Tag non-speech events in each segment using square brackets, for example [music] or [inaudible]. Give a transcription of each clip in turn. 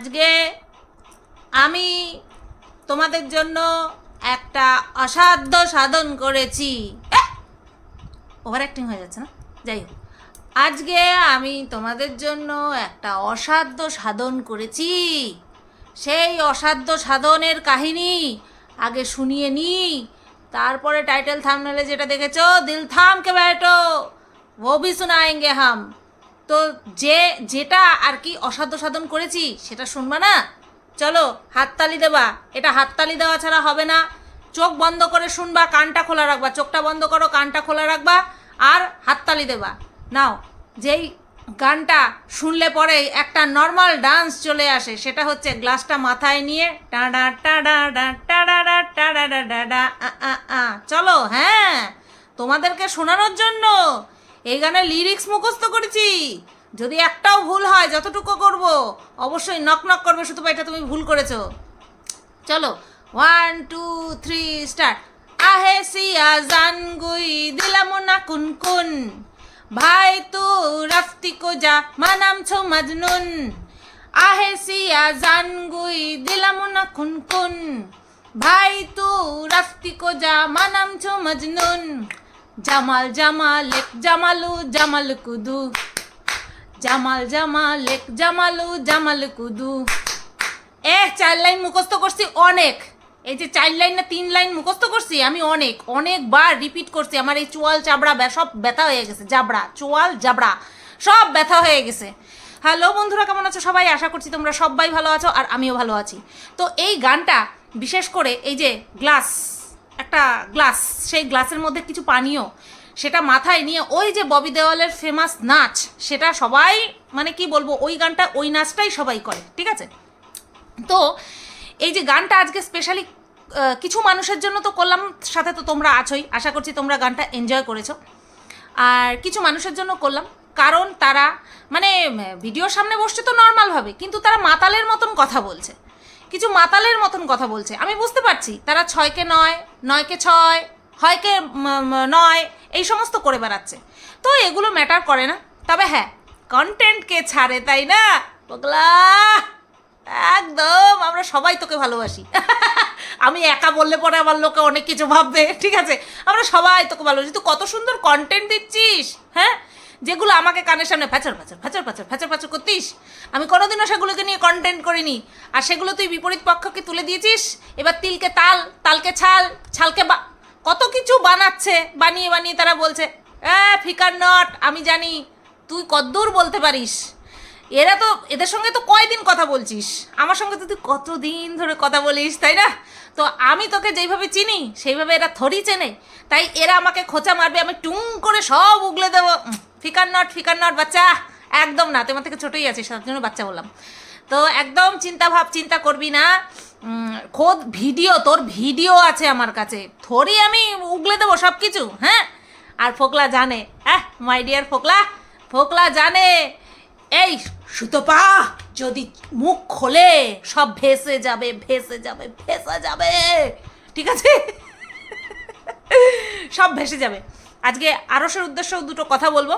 আজকে আমি তোমাদের জন্য একটা অসাধ্য সাধন করেছি। ওভার অ্যাক্টিং হয়ে যাচ্ছে না? যাই হোক। আজকে আমি তোমাদের জন্য একটা অসাধ্য সাধন করেছি। সেই অসাধ্য সাধনের কাহিনী আগে শুনিয়ে নি তারপরে টাইটেল থামনেলে যেটা দেখেছ, দিল থাম কে বেটো ও ভি শোনায়েঙ্গে হাম। তো যে যেটা আর কি অসাধ্য সাধন করেছি সেটা শুনবা না? চলো হাততালি দেবা। এটা হাততালি দেওয়া ছাড়া হবে না। চোখ বন্ধ করে শুনবা কানটা খোলা রাখবা। চোখটা বন্ধ করো কানটা খোলা রাখবা আর হাততালি দেবা। নাও যেই গানটা শুনলে পরেই একটা নর্মাল ডান্স চলে আসে সেটা হচ্ছে গ্লাসটা মাথায় নিয়ে টাডা টাডা টাডা টাডা ডা ডা ডা আ, আ, আ। চলো হ্যাঁ তোমাদেরকে শোনানোর জন্য এই গানের লিরিক্স মুখস্থ করেছি। যদি একটাও ভুল হয়, যতটুকু করব, অবশ্যই নক নক করবে শুধু এটা তুমি ভুল করেছ। চলো ওয়ান টু থ্রি স্টার্ট আহে সিয়া জান গুই দিলাম না কুন কুন ভাই, তু রাফতি কো যা মানাম ছো মাজনুন। আহে সিয়া জান গুই দিলাম না কুন কুন ভাই, তু রাফতি কো যা মানাম ছো মজনুন। জামাল জামাল এক জামালু জামাল কুদু। জামাল জামাল এক জামালু জামাল কুদু। এ চার লাইন মুখস্থ করছি, অনেক। এই যে চার লাইন না তিন লাইন মুখস্থ করছি, আমি অনেক, অনেকবার রিপিট করছি, আমার এই চোয়াল চাবড়া সব ব্যথা হয়ে গেছে, জাবড়া, চোয়াল জাবড়া, সব ব্যথা হয়ে গেছে। হ্যালো বন্ধুরা, কেমন আছো সবাই? আশা করছি তোমরা সবাই ভালো আছো আর আমিও ভালো আছি। তো এই গানটা, বিশেষ করে এই যে গ্লাস একটা গ্লাস সেই গ্লাসের মধ্যে কিছু পানীয়, সেটা মাথায় নিয়ে ওই যে ববি দেওয়ালের ফেমাস নাচ, সেটা সবাই মানে কি বলব, ওই গানটা, ওই নাচটাই সবাই করে, ঠিক আছে? তো এই যে গানটা আজকে স্পেশালি কিছু মানুষের জন্য তো করলাম, সাথে তো তোমরা আছোই, আশা করছি তোমরা গানটা এনজয় করেছ। আর কিছু মানুষের জন্য করলাম, কারণ তারা মানে ভিডিওর সামনে বসছে তো নর্মালভাবে কিন্তু তারা মাতালের মতন কথা বলছে। কিছু মাতালের মতন কথা বলছে। আমি বুঝতে পারছি, তারা ছয়কে নয়, নয়কে ছয়, হয়কে নয়, এই সমস্ত করে বেড়াচ্ছে। তো এগুলো ম্যাটার করে না। তবে হ্যাঁ কন্টেন্টকে ছাড়ে, তাই না? পগলা একদম, আমরা সবাই তোকে ভালোবাসি। [laughs] আমি একা বললে পরে আমার লোকে অনেক কিছু ভাববে, ঠিক আছে? আমরা সবাই তোকে ভালোবাসি। তুই কত সুন্দর কন্টেন্ট দিচ্ছিস হ্যাঁ? যেগুলো আমাকে কানের সামনে ফ্যাচার ফ্যাচার ফ্যাচার ফ্যাচার ফ্যাচার ফ্যাচার করতিস? আমি কোনোদিনও সেগুলোকে নিয়ে কন্টেন্ট করিনি। আর সেগুলো তুই বিপরীত পক্ষকে তুলে দিয়েছিস? এবার তিলকে তাল, তালকে ছাল, ছালকে বা কত কিছু বানাচ্ছে, বানিয়ে বানিয়ে তারা বলছে, এ, ফিকার নট, আমি জানি, তুই কদ্দূর বলতে পারিস। এরা তো, এদের সঙ্গে তো কয়দিন কথা বলছিস? আমার সঙ্গে তো তুই কতদিন ধরে কথা বলিস, তাই না? তো আমি তোকে যেইভাবে চিনি, সেইভাবে এরা থরি চেনে। তাই এরা আমাকে খোঁচা মারবে, আমি টুং করে সব উগলে দেবো। ফিকার নট ফিকার নট, বাচ্চা! একদম না তোমার থেকে ছোটোই আছিস, তার জন্য বাচ্চা বললাম। তো একদম চিন্তা ভাব, চিন্তা করবি না। খোদ ভিডিও, তোর ভিডিও আছে আমার কাছে। থরি আমি উগলে দেবো সব কিছু হ্যাঁ? আর ফোকলা জানে হ্যাঁ মাই ডিয়ার ফোকলা ফোকলা জানে। এই সুতপা, যদি মুখ খোলে, সব ভেসে যাবে ভেসে যাবে ভেসে যাবে। ঠিক আছে? সব ভেসে যাবে। আজকে আরসের উদ্দেশ্য দুটো কথা বলব।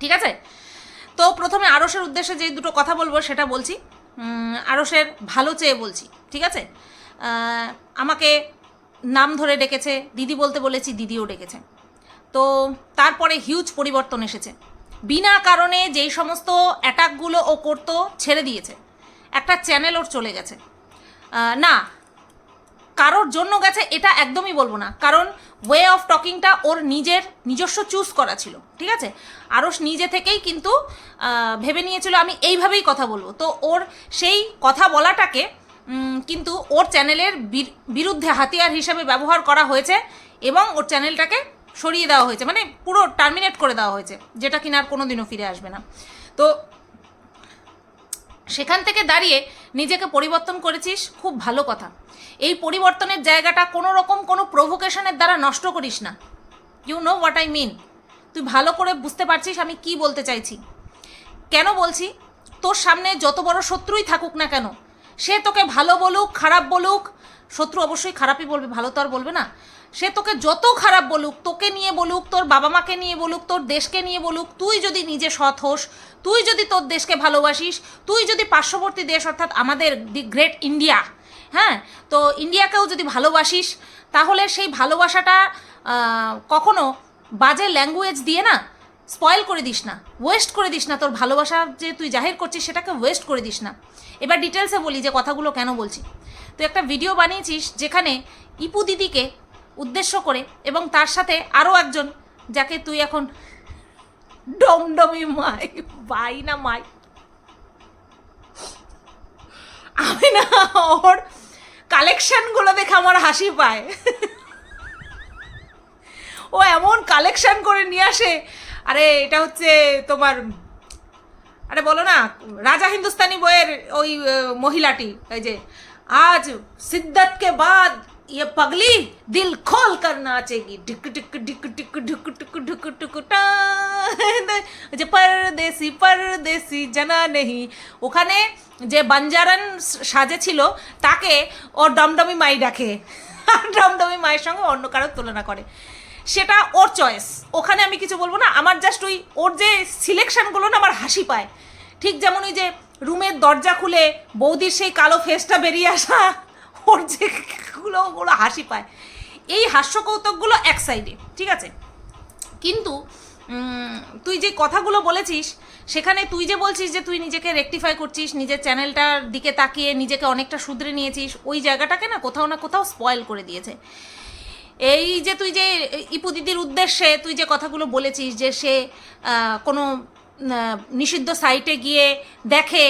ঠিক আছে? তো প্রথমে আরসের উদ্দেশ্যে যে দুটো কথা বলব, সেটা বলছি। আরসের ভালো চেয়ে বলছি। ঠিক আছে? আমাকে নাম ধরে ডেকেছে, দিদি বলতে বলেছি, দিদিও ডেকেছে। তো তারপরে হিউজ পরিবর্তন এসেছে। বিনা কারণে যেই সমস্ত অ্যাটাকগুলো ও করতো, ছেড়ে দিয়েছে। একটা চ্যানেল ওর চলে গেছে। না, কারোর জন্য গেছে এটা একদমই বলব না। কারণ ওয়ে অফ টকিংটা ওর নিজের নিজস্ব চুজ করা ছিল, ঠিক আছে? আরস নিজে থেকেই কিন্তু ভেবে নিয়েছিল আমি এইভাবেই কথা বলব। তো ওর সেই কথা বলাটাকে কিন্তু ওর চ্যানেলের বির- বিরুদ্ধে হাতিয়ার হিসেবে ব্যবহার করা হয়েছে এবং ওর চ্যানেলটাকে সরিয়ে দেওয়া হয়েছে মানে পুরো টার্মিনেট করে দেওয়া হয়েছে, যেটা কিনা আর কোনোদিনও ফিরে আসবে না। তো সেখান থেকে দাঁড়িয়ে নিজেকে পরিবর্তন করেছিস, খুব ভালো কথা। এই পরিবর্তনের জায়গাটা কোনো রকম কোনো প্রভোকেশনের দ্বারা নষ্ট করিস না। You know what I mean তুই ভালো করে বুঝতে পারছিস আমি কি বলতে চাইছি। কেন বলছি? তোর সামনে যত বড় শত্রুই থাকুক না কেন, সে তোকে ভালো বলুক, খারাপ বলুক, শত্রু অবশ্যই খারাপই বলবে, ভালো তো আর বলবে না। সে তোকে যত খারাপ বলুক, তোকে নিয়ে বলুক, তোর বাবা মাকে নিয়ে বলুক, তোর দেশকে নিয়ে বলুক, তুই যদি নিজে সৎ হোস, তুই যদি তোর দেশকে ভালোবাসিস, তুই যদি পার্শ্ববর্তী দেশ অর্থাৎ আমাদের দি গ্রেট ইন্ডিয়া হ্যাঁ? তো ইন্ডিয়াকেও যদি ভালোবাসিস, তাহলে সেই ভালোবাসাটা কখনো বাজে ল্যাঙ্গুয়েজ দিয়ে না স্পয়েল করে দিস না ওয়েস্ট করে দিস না তোর ভালোবাসা যে তুই জাহির করছিস, সেটাকে ওয়েস্ট করে দিস না। এবার ডিটেলসে বলি যে কথাগুলো কেন বলছি। তুই একটা ভিডিও বানিয়েছিস যেখানে ইপু দিদিকে উদ্দেশ্য করে এবং তার সাথে আরও একজন, যাকে তুই এখন ডমডমি মাই, বাই না মাই। আমি না ওর কালেকশনগুলো দেখে আমার হাসি পায়। ও এমন কালেকশন করে নিয়ে আসে, আরে এটা হচ্ছে তোমার, আরে বলো না, রাজা হিন্দুস্তানি বইয়ের ওই মহিলাটি, এই যে, আজ সিদ্ধার্থকে বাদ ये पगली दिल खोल कर नाचेगी ढिक ढिक ढिक ढिक ढुक ढुक ढुक ढुक टा যে পরদেশি পরদেশি জানা নেহি ওখানে যে বাঞ্জারান সাজে ছিল তাকে ও ডমডমি মাই ডাকে আর ডমডমি মায়ের সঙ্গে অন্য কারোর তুলনা করে সেটা ওর চয়েস ওখানে আমি কিছু বলবো না আমার জাস্ট ওই ওর যে সিলেকশনগুলো না আমার হাসি পায় ঠিক যেমন ওই যে রুমের দরজা খুলে বৌদির সেই কালো ফেসটা বেরিয়ে আসা ওর যেগুলো ওগুলো হাসি পায়। এই হাস্য কৌতুকগুলো এক সাইডে, ঠিক আছে? কিন্তু তুই যে কথাগুলো বলেছিস, সেখানে তুই যে বলছিস যে তুই নিজেকে রেকটিফাই করছিস, নিজের চ্যানেলটার দিকে তাকিয়ে নিজেকে অনেকটা শুধরে নিয়েছিস, ওই জায়গাটাকে না কোথাও না কোথাও স্পয়েল করে দিয়েছে। এই যে তুই যে, ইপু দিদির উদ্দেশ্যে তুই যে কথাগুলো বলেছিস যে সে কোনো নিষিদ্ধ সাইটে গিয়ে দেখে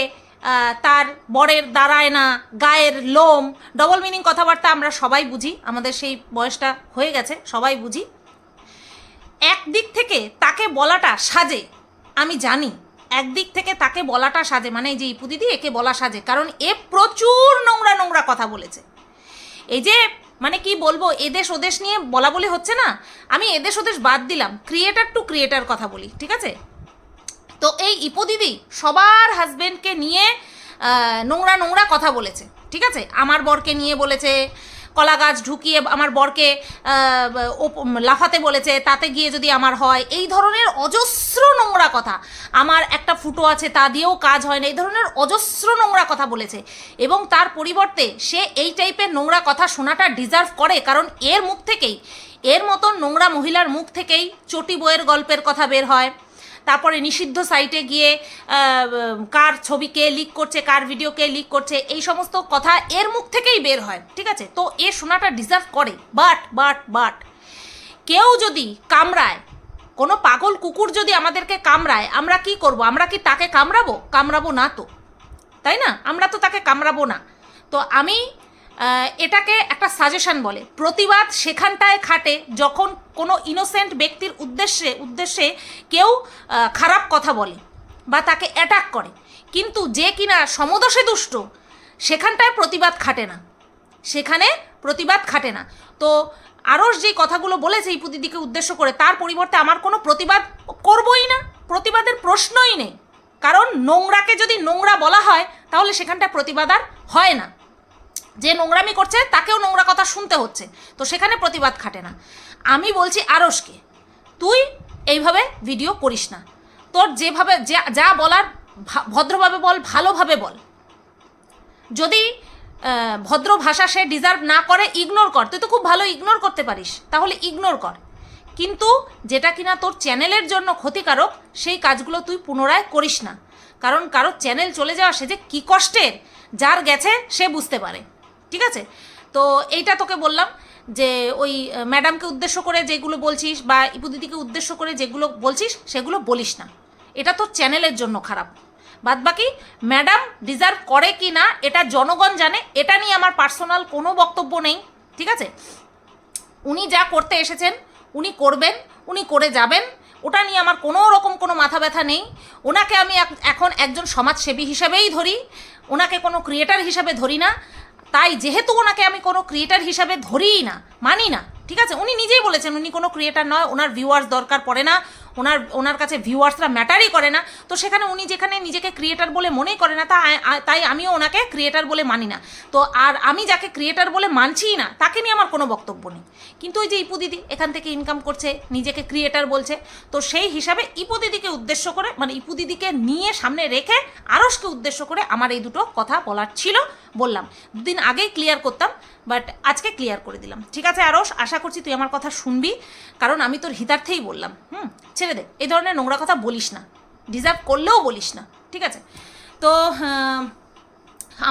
তার বরের দাঁড়ায় না গায়ের লোম ডবল মিনিং কথাবার্তা আমরা সবাই বুঝি। আমাদের সেই বয়সটা হয়ে গেছে, সবাই বুঝি। একদিক থেকে তাকে বলাটা সাজে, আমি জানি। একদিক থেকে তাকে বলাটা সাজে মানে এই যে ইপু দিদি, একে বলা সাজে, কারণ এ প্রচুর নোংরা নোংরা কথা বলেছে। এই যে মানে কি বলব, এদেশ ওদেশ নিয়ে বলা বলি হচ্ছে না, আমি এদেশ ওদেশ বাদ দিলাম ক্রিয়েটার টু ক্রিয়েটার কথা বলি, ঠিক আছে? তো এই ইপো দিদি সবার হাজবেন্ডকে নিয়ে নোংরা নোংরা কথা বলেছে, ঠিক আছে? আমার বরকে নিয়ে বলেছে, কলা গাছ ঢুকিয়ে আমার বরকে লাফাতে বলেছে, তাতে গিয়ে যদি আমার হয়, এই ধরনের অজস্র নোংরা কথা। আমার একটা ফুটো আছে, তা দিয়েও কাজ হয় না, এই ধরনের অজস্র নোংরা কথা বলেছে। এবং তার পরিবর্তে সে এই টাইপের নোংরা কথা শোনাটা ডিজার্ভ করে, কারণ এর মুখ থেকেই, এর মতন নোংরা মহিলার মুখ থেকেই চটি বইয়ের গল্পের কথা বের হয়। তারপরে নিষিদ্ধ সাইটে গিয়ে কার ছবি কে লিক করছে, কার ভিডিও কে লিক করছে, এই সমস্ত কথা এর মুখ থেকেই বের হয়, ঠিক আছে? তো এ শোনাটা ডিজার্ভ করে। বাট বাট বাট কেউ যদি কামড়ায়, কোনো পাগল কুকুর যদি আমাদেরকে কামড়ায়, আমরা কি করব? আমরা কি তাকে কামড়াবো? কামড়াবো না তো, তাই না? আমরা তো তাকে কামড়াবো না। তো আমি এটাকে একটা সাজেশন বলে। প্রতিবাদ সেখানটায় খাটে যখন কোনো ইনোসেন্ট ব্যক্তির উদ্দেশ্যে উদ্দেশ্যে কেউ খারাপ কথা বলে বা তাকে অ্যাটাক করে। কিন্তু যে কিনা সমদশে দুষ্ট, সেখানটায় প্রতিবাদ খাটে না। সেখানে প্রতিবাদ খাটে না। তো আরস যে কথাগুলো বলেছে এই দিদিকে উদ্দেশ্য করে, তার পরিবর্তে আমার কোনো প্রতিবাদ করবই না। প্রতিবাদের প্রশ্নই নেই। কারণ নোংরাকে যদি নোংরা বলা হয়, তাহলে সেখানটায় প্রতিবাদ আর হয় না। যে নোংরামি করছে, তাকেও নোংরা কথা শুনতে হচ্ছে। তো সেখানে প্রতিবাদ খাটে না। আমি বলছি আরসকে তুই এইভাবে ভিডিও করিস না। তোর যেভাবে, যা বলার ভদ্রভাবে বল, ভালোভাবে বল। যদি ভদ্র ভাষা সে ডিজার্ভ না করে ইগনোর কর। তুই তো খুব ভালো ইগনোর করতে পারিস। তাহলে ইগনোর কর। কিন্তু যেটা কিনা তোর চ্যানেলের জন্য ক্ষতিকারক, সেই কাজগুলো তুই পুনরায় করিস না। কারণ কারোর চ্যানেল চলে যাওয়া সে যে কী কষ্টের, যার গেছে সে বুঝতে পারে। ঠিক আছে? তো এইটা তোকে বললাম যে ওই ম্যাডামকে উদ্দেশ্য করে যেগুলো বলছিস বা ইপু দিদিকে উদ্দেশ্য করে যেগুলো বলছিস, সেগুলো বলিস না। এটা তোর চ্যানেলের জন্য খারাপ। বাদবাকি ম্যাডাম ডিজার্ভ করে কি না, এটা জনগণ জানে, এটা নিয়ে আমার পার্সোনাল কোনো বক্তব্য নেই, ঠিক আছে? উনি যা করতে এসেছেন, উনি করবেন, উনি করে যাবেন, ওটা নিয়ে আমার কোনো রকম কোনো মাথা ব্যথা নেই। ওনাকে আমি এখন একজন সমাজসেবী হিসাবেই ধরি, ওনাকে কোনো ক্রিয়েটার হিসাবে ধরি না। তাই যেহেতু ওনাকে আমি কোনো ক্রিয়েটার হিসাবে ধরিই না, মানি না, ঠিক আছে? উনি নিজেই বলেছেন উনি কোনো ক্রিয়েটার নয়, ওনার ভিউয়ার্স দরকার পড়ে না ওনার ওনার কাছে ভিউয়ার্সরা ম্যাটারই করে না। তো সেখানে উনি যেখানে নিজেকে ক্রিয়েটার বলে মনেই করে না তা তাই আমিও ওনাকে ক্রিয়েটার বলে মানি না। তো আর আমি যাকে ক্রিয়েটার বলে মানছিই না, তাকে নিয়ে আমার কোনো বক্তব্য নেই। কিন্তু ওই যে ইপু দিদি, এখান থেকে ইনকাম করছে, নিজেকে ক্রিয়েটার বলছে, তো সেই হিসাবে ইপু দিদিকে উদ্দেশ্য করে মানে ইপু দিদিকে নিয়ে সামনে রেখে আরসকে উদ্দেশ্য করে আমার এই দুটো কথা বলার ছিল, বললাম। দুদিন আগেই ক্লিয়ার করতাম বাট আজকে ক্লিয়ার করে দিলাম। ঠিক আছে আরস আশা করছি তুই আমার কথা শুনবি, কারণ আমি তোর হিতার্থেই বললাম। হুম? ছেড়ে দে। এই ধরনের নোংরা কথা বলিস না। ডিজার্ভ করলেও বলিস না। ঠিক আছে? তো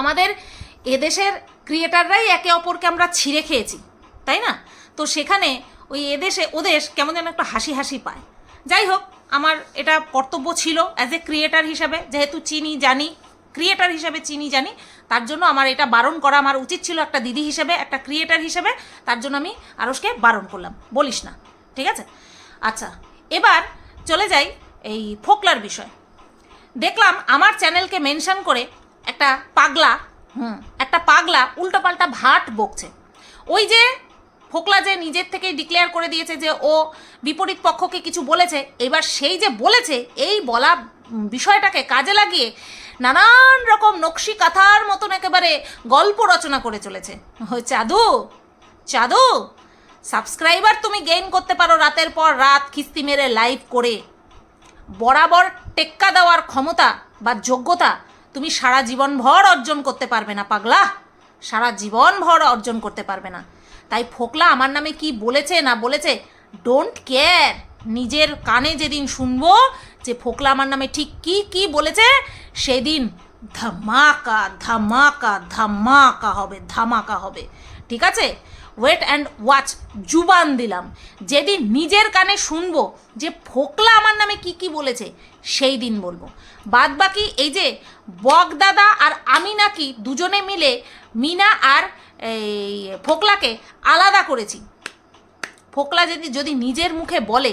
আমাদের এদেশের ক্রিয়েটাররাই একে অপরকে আমরা ছিঁড়ে খেয়েছি, তাই না? তো সেখানে ওই এদেশে, ওদেশ কেমন যেন একটু হাসি হাসি পায়। যাই হোক, আমার এটা কর্তব্য ছিল অ্যাজ এ ক্রিয়েটার হিসাবে, যেহেতু চিনি জানি ক্রিয়েটার হিসাবে চিনি জানি, তার জন্য আমার এটা বারণ করা আমার উচিত ছিল একটা দিদি হিসেবে, একটা ক্রিয়েটার হিসেবে, তার জন্য আমি আরসকে বারণ করলাম। বলিস না। ঠিক আছে? আচ্ছা এবার চলে যাই এই ফোকলার বিষয়। দেখলাম আমার চ্যানেলকে মেনশন করে একটা পাগলা, হুম, একটা পাগলা উল্টোপাল্টা ভাট বকছে। ওই যে ফোকলা যে নিজের থেকেই ডিক্লেয়ার করে দিয়েছে যে ও বিপরীত পক্ষকে কিছু বলেছে, এবার সেই যে বলেছে, এই বলা বিষয়টাকে কাজে লাগিয়ে নানান রকম নকশি কাথার মতন একেবারে গল্প রচনা করে চলেছে। চাদু চাদু সাবস্ক্রাইবার তুমি গেইন করতে পারো রাতের পর রাত কিস্তি মেরে লাইভ করে। বরাবর টেক্কা দেওয়ার ক্ষমতা বা যোগ্যতা তুমি সারা জীবন ভর অর্জন করতে পারবে না, পাগলা। সারা জীবন ভর অর্জন করতে পারবে না। তাই ফোকলা আমার নামে কি বলেছে না বলেছে ডোন্ট কেয়ার নিজের কানে যেদিন শুনব যে ফোকলা আমার নামে ঠিক কি কি বলেছে, সেদিন ধামাকা ধামাকা ধামাকা হবে ধামাকা হবে। ঠিক আছে? ওয়েট অ্যান্ড ওয়াচ জুবান দিলাম। যেদিন নিজের কানে শুনব যে ফোকলা আমার নামে কি কি বলেছে, সেই দিন বলব। বাদ বাকি এই যে বগদাদা আর আমি নাকি দুজনে মিলে মিনা আর এই ফোকলাকে আলাদা করেছি। ফোকলা যদি যদি নিজের মুখে বলে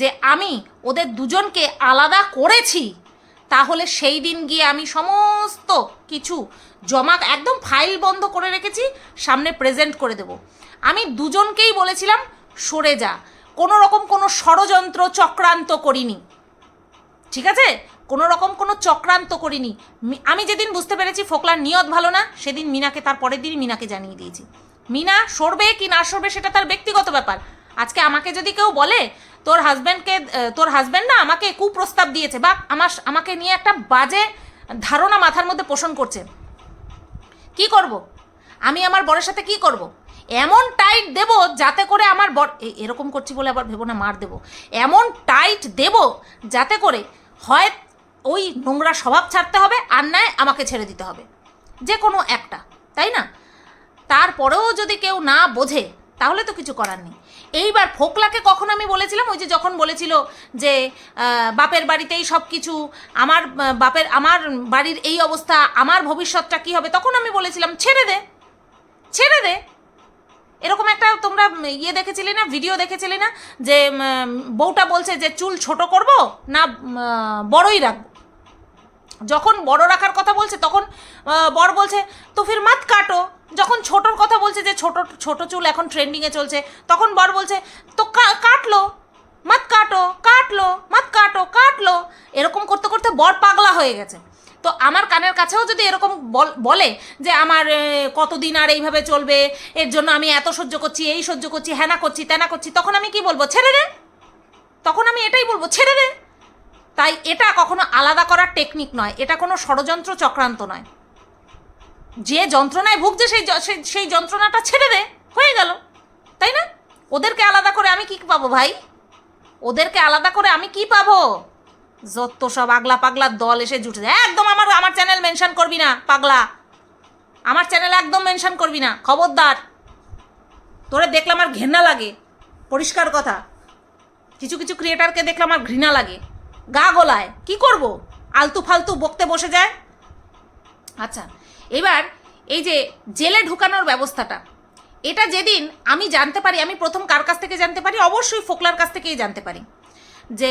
যে আমি ওদের দুজনকে আলাদা করেছি তাহলে সেই দিন গিয়ে আমি সমস্ত কিছু জমা একদম ফাইল বন্ধ করে রেখেছি, সামনে প্রেজেন্ট করে দেব। আমি দুজনকেই বলেছিলাম, সরে যা। কোনো রকম কোনো ষড়যন্ত্র, চক্রান্ত করিনি। ঠিক আছে? কোনো রকম কোনো চক্রান্ত করিনি। আমি যেদিন বুঝতে পেরেছি ফোকলার নিয়ত ভালো না, সেদিন মিনাকে তার পরের দিনই মিনাকে জানিয়ে দিয়েছি। মিনা সরবে কি না সরবে সেটা তার ব্যক্তিগত ব্যাপার। আজকে আমাকে যদি কেউ বলে তোর হাজব্যান্ডকে তোর হাজব্যান্ড না আমাকে কুপ্রস্তাব দিয়েছে। বা আমার, আমাকে নিয়ে একটা বাজে ধারণা মাথার মধ্যে পোষণ করছে। কি করব? আমি আমার বরের সাথে কি করব? এমন টাইট দেব যাতে করে আমার বর এরকম করছি বলে আবার ভেবো না, মার দেব। এমন টাইট দেব যাতে করে হয় ওই নোংরা স্বভাব ছাড়তে হবে আর নয় আমাকে ছেড়ে দিতে হবে। যে কোনো একটা, তাই না? তারপরেও যদি কেউ না বোঝে, তাহলে তো কিছু করার নেই। এইবার ফোকলাকে কখন আমি বলেছিলাম? ওই যে যখন বলেছিল যে বাপের বাড়িতেই সব কিছু আমার বাপের, আমার বাড়ির এই অবস্থা, আমার ভবিষ্যৎটা কি হবে? তখন আমি বলেছিলাম, ছেড়ে দে ছেড়ে দে। এরকম একটা তোমরা ইয়ে দেখেছিলে না ভিডিও দেখেছিলে না? যে বউটা বলছে যে, চুল ছোট করব না বড়ই রাখব? যখন বড় রাখার কথা বলছে, তখন বর বলছে, তো ফির মাত কাটো। যখন ছোটর কথা বলছে যে ছোট ছোট চুল এখন ট্রেন্ডিংয়ে চলছে, তখন বর বলছে, তো কাটলো, মাত কাটো, কাটলো, মাত কাটো, কাটলো। এরকম করতে করতে বর পাগলা হয়ে গেছে। তো আমার কানের কাছেও যদি এরকম বল- যে আমার কতদিন আর এইভাবে চলবে, এর জন্য আমি এত সহ্য করছি, এই সহ্য করছি হ্যানা করছি, তেনা করছি, তখন আমি কি বলব? ছেড়ে দে। তখন আমি এটাই বলব, ছেড়ে দে। তাই এটা কখনো আলাদা করার টেকনিক নয়, এটা কোনো ষড়যন্ত্র চক্রান্ত নয়। যে যন্ত্রণায় ভুগছে সেই সেই- যন্ত্রণাটা ছেড়ে দে, হয়ে গেল। তাই না? ওদেরকে আলাদা করে আমি কি পাবো ভাই? ওদেরকে আলাদা করে আমি কি পাবো? যত সব আগলা পাগলার দল এসে জুটেছে একদম আমার আমার চ্যানেল মেনশন করবি না, পাগলা। আমার চ্যানেল একদম মেনশন করবি না, খবরদার। তোরে দেখলে আমার ঘেন্না লাগে, পরিষ্কার কথা। কিছু কিছু ক্রিয়েটারকে দেখলে আমার ঘৃণা লাগে। গা গলায়। কি করব? আলতু ফালতু বকতে বসে যায়। আচ্ছা এবার এই যে জেলে ঢুকানোর ব্যবস্থাটা, এটা যেদিন আমি জানতে পারি, আমি প্রথম কার কাছ থেকে জানতে পারি? অবশ্যই ফোকলার কাছ থেকেই জানতে পারি। যে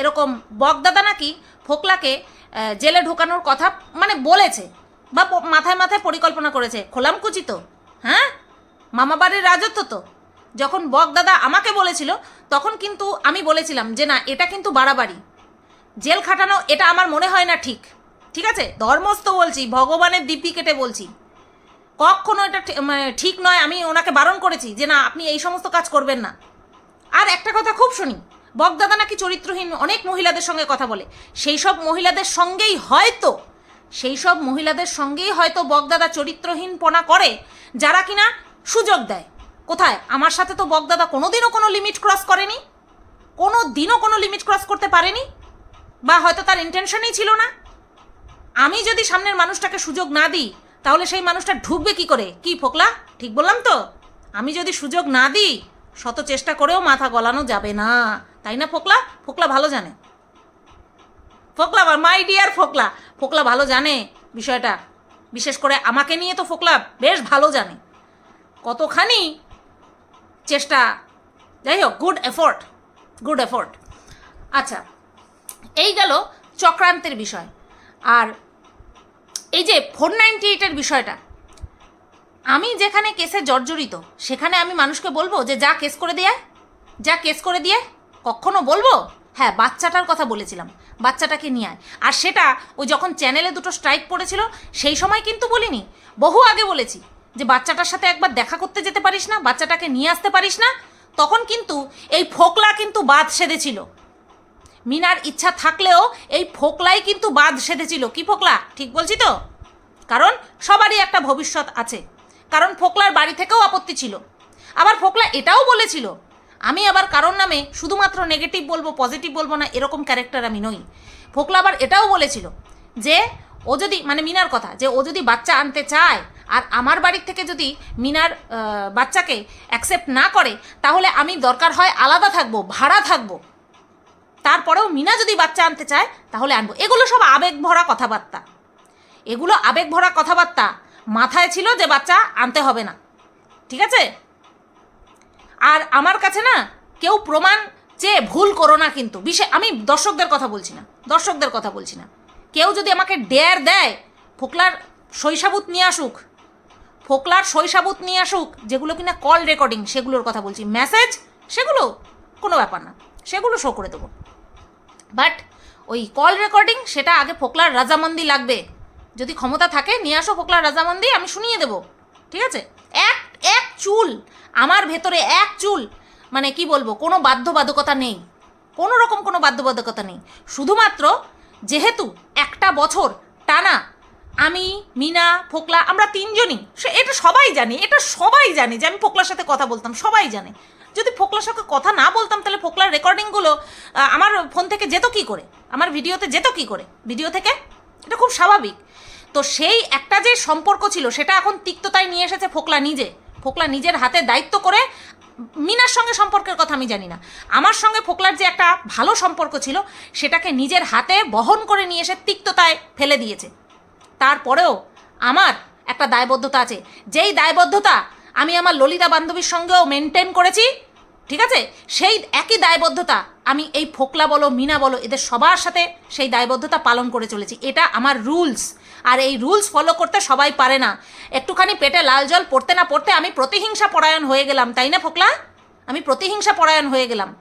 এরকম বকদাদা নাকি ফোকলাকে জেলে ঢোকানোর কথা মানে বলেছে বা মাথায় মাথায় পরিকল্পনা করেছে। খোলাম কুচি তো হ্যাঁ? মামা বাড়ির রাজত্ব তো। যখন বক দাদা আমাকে বলেছিল, তখন কিন্তু আমি বলেছিলাম যে না, এটা কিন্তু বাড়াবাড়ি। জেল খাটানো, এটা আমার মনে হয় না ঠিক। ঠিক আছে? ধর্মস্থ বলছি, ভগবানের দিব্যি কেটে বলছি। কখনো এটা ঠি- মানে ঠিক নয়, আমি ওনাকে বারণ করেছি যে না, আপনি এই সমস্ত কাজ করবেন না। আর একটা কথা খুব শুনি বকদাদা নাকি চরিত্রহীন, অনেক মহিলাদের সঙ্গে কথা বলে। সেই সব মহিলাদের সঙ্গেই হয়তো সেই সব মহিলাদের সঙ্গেই হয়তো বকদাদা চরিত্রহীনপনা করে, যারা কিনা সুযোগ দেয়। কোথায়? আমার সাথে তো বকদাদা কোনোদিনও কোনো লিমিট ক্রস করেনি। কোনো দিনও কোনো লিমিট ক্রস করতে পারেনি। বা হয়তো তার ইন্টেনশনই ছিল না? আমি যদি সামনের মানুষটাকে সুযোগ না দিই, তাহলে সেই মানুষটা ঢুকবে কি করে? কি ফোকলা? ঠিক বললাম তো? আমি যদি সুযোগ না দিই, শত চেষ্টা করেও মাথা গলানো যাবে না। তাই না ফোকলা? ফোকলা ভালো জানে। ফোকলা, মাই ডিয়ার ফোকলা। ফোকলা ভালো জানে বিষয়টা। বিশেষ করে আমাকে নিয়ে তো ফোকলা বেশ ভালো জানে। কতখানি চেষ্টা, যাই হোক গুড এফোর্ট গুড এফোর্ট আচ্ছা এই গেল চক্রান্তের বিষয়। আর এই যে ফোর নাইনটি এইটের বিষয়টা, আমি যেখানে কেসে জর্জরিত, সেখানে আমি মানুষকে বলব যে যা কেস করে দিয়ে যা কেস করে দিয়ে। কখনো বলব? হ্যাঁ বাচ্চাটার কথা বলেছিলাম, বাচ্চাটাকে নিয়ে আয়। আর সেটা ওই যখন চ্যানেলে দুটো স্ট্রাইক পড়েছিল, সেই সময় কিন্তু বলিনি, বহু আগে বলেছি যে বাচ্চাটার সাথে একবার দেখা করতে যেতে পারিস না, বাচ্চাটাকে নিয়ে আসতে পারিস না, তখন কিন্তু এই ফোকলা কিন্তু বাদ সেধেছিল। মিনার ইচ্ছা থাকলেও এই ফোকলাই কিন্তু বাদ সেধেছিল। কি ফোকলা? ঠিক বলছি তো? কারণ সবারই একটা ভবিষ্যৎ আছে। কারণ ফোকলার বাড়ি থেকেও আপত্তি ছিল। আবার ফোকলা এটাও বলেছিল, আমি আবার কারোর নামে শুধুমাত্র নেগেটিভ বলব পজিটিভ বলব না, এরকম ক্যারেক্টার আমি নই। ফোকলা আবার এটাও বলেছিল যে, ও যদি মানে মিনার কথা, যে ও যদি বাচ্চা আনতে চায় আর আমার বাড়ির থেকে যদি মিনার বাচ্চাকে অ্যাকসেপ্ট না করে, তাহলে আমি দরকার হয় আলাদা থাকব, ভাড়া থাকব। তারপরেও মিনা যদি বাচ্চা আনতে চায়, তাহলে আনব। এগুলো সব আবেগ ভরা কথাবার্তা। এগুলো আবেগ ভরা কথাবার্তা মাথায় ছিল যে বাচ্চা আনতে হবে না। ঠিক আছে? আর আমার কাছে না কেউ প্রমাণ চেয়ে ভুল করো না কিন্তু। বিশেষ আমি দর্শকদের কথা বলছি না। দর্শকদের কথা বলছি না। কেউ যদি আমাকে ডেয়ার দেয়, ফোকলার শৈশাবুত নিয়ে আসুক, ফোকলার শৈশাবুত নিয়ে আসুক, যেগুলো কিনা কল রেকর্ডিং সেগুলোর কথা বলছি। মেসেজ সেগুলো কোনো ব্যাপার না। সেগুলো শো করে দেবো। বাট ওই কল রেকর্ডিং সেটা আগে ফোকলার রাজামন্দি লাগবে। যদি ক্ষমতা থাকে, নিয়ে আসো ফোকলার রাজামন্দি, আমি শুনিয়ে দেবো। ঠিক আছে? এক এক চুল। আমার ভেতরে এক চুল। মানে কি বলব, কোনো বাধ্যবাধকতা নেই। কোনো রকম কোনো বাধ্যবাধকতা নেই। শুধুমাত্র, যেহেতু একটা বছর, টানা, আমি, মিনা, ফোকলা, আমরা তিনজনই, সে, এটা সবাই জানি, এটা সবাই জানে যে আমি ফোকলার সাথে কথা বলতাম, সবাই জানে। যদি ফোকলার সাথে কথা না বলতাম, তাহলে ফোকলার রেকর্ডিংগুলো আমার ফোন থেকে যেত কি করে? আমার ভিডিওতে যেত কি করে? ভিডিও থেকে? এটা খুব স্বাভাবিক। তো সেই একটা যে সম্পর্ক ছিল, সেটা এখন তিক্ততায় নিয়ে এসেছে ফোকলা নিজে। ফোকলা নিজের হাতে দায়িত্ব করে মিনার সঙ্গে সম্পর্কের কথা আমি জানি না। আমার সঙ্গে ফোকলার যে একটা ভালো সম্পর্ক ছিল, সেটাকে নিজের হাতে বহন করে নিয়ে এসে তিক্ততায় ফেলে দিয়েছে। তারপরেও আমার একটা দায়বদ্ধতা আছে। যেই দায়বদ্ধতা আমি আমার ললিতা বান্ধবীর সঙ্গেও মেনটেন করেছি ঠিক আছে? সেই একই দায়বদ্ধতা আমি এই ফোকলা বলো, মিনা বলো, এদের সবার সাথে সেই দায়বদ্ধতা পালন করে চলেছি। এটা আমার রুলস। আর এই রুলস ফলো করতে সবাই পারে না। একটুখানি পেটে লাল জল পড়তে না পড়তে আমি প্রতিহিংসা পরায়ণ হয়ে গেলাম, তাই না ফোকলা? আমি প্রতিহিংসা পরায়ণ হয়ে গেলাম।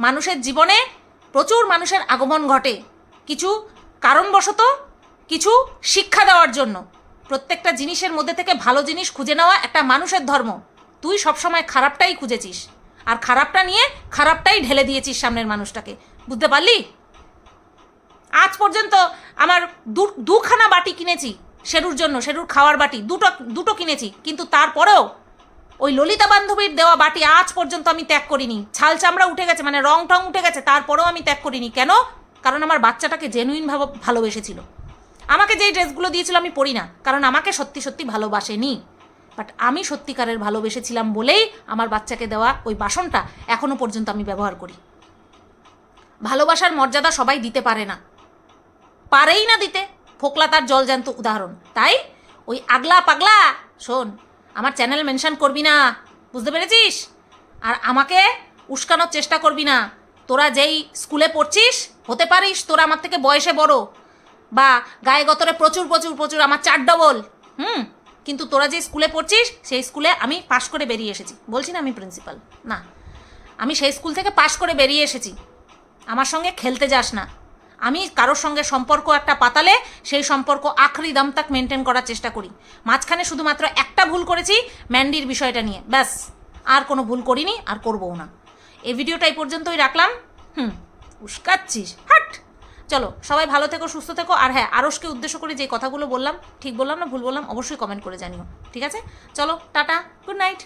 মানুষের জীবনে প্রচুর মানুষের আগমন ঘটে। কিছু কারণবশত, কিছু শিক্ষা দেওয়ার জন্য। প্রত্যেকটা জিনিসের মধ্যে থেকে ভালো জিনিস খুঁজে নেওয়া একটা মানুষের ধর্ম। তুই সবসময় খারাপটাই খুঁজেছিস। আর খারাপটা নিয়ে খারাপটাই ঢেলে দিয়েছিস সামনের মানুষটাকে। বুঝতে পারলি? আজ পর্যন্ত আমার দু, দুখানা বাটি কিনেছি শেরুর জন্য শেরুর খাওয়ার বাটি, দুটো দুটো কিনেছি, কিন্তু তারপরেও ওই ললিতা বান্ধবীর দেওয়া বাটি আজ পর্যন্ত আমি ত্যাগ করিনি। ছাল চামড়া উঠে গেছে মানে রং টং উঠে গেছে, তারপরেও আমি ত্যাগ করিনি। কেন? কারণ আমার বাচ্চাটাকে জেনুইন ভাবে, ভালোবেসেছিল। আমাকে যেই ড্রেসগুলো দিয়েছিল আমি পরি না, কারণ আমাকে সত্যি সত্যি ভালোবাসেনি। বাট আমি সত্যিকারের ভালোবেসেছিলাম বলেই আমার বাচ্চাকে দেওয়া ওই বাসনটা এখনও পর্যন্ত আমি ব্যবহার করি। ভালোবাসার মর্যাদা সবাই দিতে পারে না। পারেই না দিতে। ফোকলা তার জলজান্ত উদাহরণ। তাই ওই আগলা পাগলা, শোন, আমার চ্যানেল মেনশন করবি না। বুঝতে পেরেছিস? আর আমাকে উস্কানোর চেষ্টা করবি না। তোরা যেই স্কুলে পড়ছিস, হতে পারিস তোরা আমার থেকে বয়সে বড়। বা গায়ে গতরে প্রচুর প্রচুর প্রচুর আমার চার ডবল। হুম? কিন্তু তোরা যে স্কুলে পড়ছিস, সেই স্কুলে আমি পাশ করে বেরিয়ে এসেছি। বলছি না আমি প্রিন্সিপাল না। আমি সেই স্কুল থেকে পাশ করে বেরিয়ে এসেছি। আমার সঙ্গে খেলতে যাস না। আমি কারোর সঙ্গে সম্পর্ক একটা পাতালে, সেই সম্পর্ক আখরি দাম তাক মেনটেন করার চেষ্টা করি। মাঝখানে শুধুমাত্র একটা ভুল করেছি ম্যান্ডির বিষয়টা নিয়ে। ব্যাস, আর কোনো ভুল করিনি, আর করবও না। এই ভিডিওটা এই পর্যন্তই রাখলাম। হুম, উস্কাচ্ছিস। হাট! চলো, সবাই ভালো থেকো, সুস্থ থেকো, আর হ্যাঁ আরসকে উদ্দেশ্য করে যে কথাগুলো বললাম, ঠিক বললাম না, ভুল বললাম, অবশ্যই কমেন্ট করে জানিও, ঠিক আছে? চলো, টাটা গুড নাইট